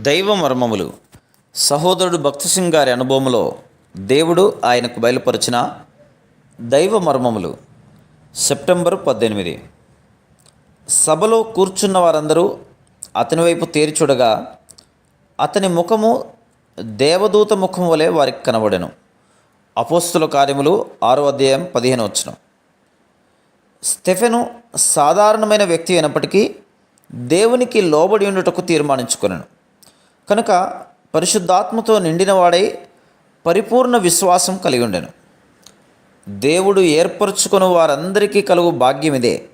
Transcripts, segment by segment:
దైవ మర్మములు. సహోదరుడు భక్తి సింగ్ గారి అనుభవంలో దేవుడు ఆయనకు బయలుపరిచిన దైవ మర్మములు. సెప్టెంబర్ పద్దెనిమిది. సభలో కూర్చున్న వారందరూ అతని వైపు తేరిచూడగా అతని ముఖము దేవదూత ముఖం వలె వారికి కనబడెను. అపోస్తుల కార్యములు ఆరో అధ్యాయం పదిహేను వచ్చిన. స్టెఫెను సాధారణమైన వ్యక్తి అయినప్పటికీ దేవునికి లోబడి ఉండుటకు తీర్మానించుకున్నాను కనుక పరిశుద్ధాత్మతో నిండినవాడై పరిపూర్ణ విశ్వాసం కలిగి ఉండెను. దేవుడు ఏర్పరచుకుని వారందరికీ కలుగు భాగ్యం ఇదే.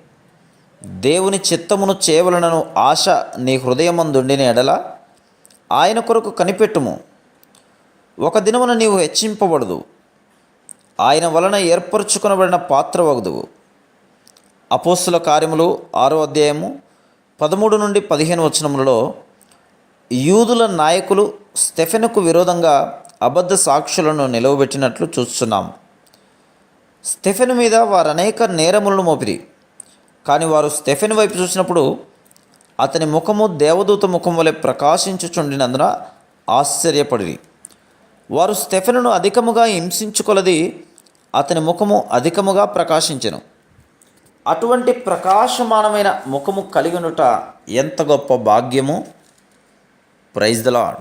దేవుని చిత్తమును చేయవలనను ఆశ నీ హృదయమందుండిన ఎడల ఆయన కొరకు కనిపెట్టుము. ఒక దినమున నీవు హెచ్చింపబడదు. ఆయన వలన ఏర్పరచుకొనబడిన పాత్ర వగదువు. అపోస్తుల కార్యములు ఆరో అధ్యాయము పదమూడు నుండి పదిహేను వచనములలో యూదుల నాయకులు స్టెఫెన్కు విరోధంగా అబద్ధ సాక్షులను నిలవబెట్టినట్లు చూస్తున్నాం. స్టెఫెన్ మీద వారు అనేక నేరములను మోపిరి. కానీ వారు స్టెఫెన్ వైపు చూసినప్పుడు అతని ముఖము దేవదూత ముఖం వలె ప్రకాశించుచుండినందున ఆశ్చర్యపడిరి. వారు స్టెఫెన్ను అధికముగా హింసించుకొలది అతని ముఖము అధికముగా ప్రకాశించెను. అటువంటి ప్రకాశమానమైన ముఖము కలిగినుట ఎంత గొప్ప భాగ్యము? Praise the lord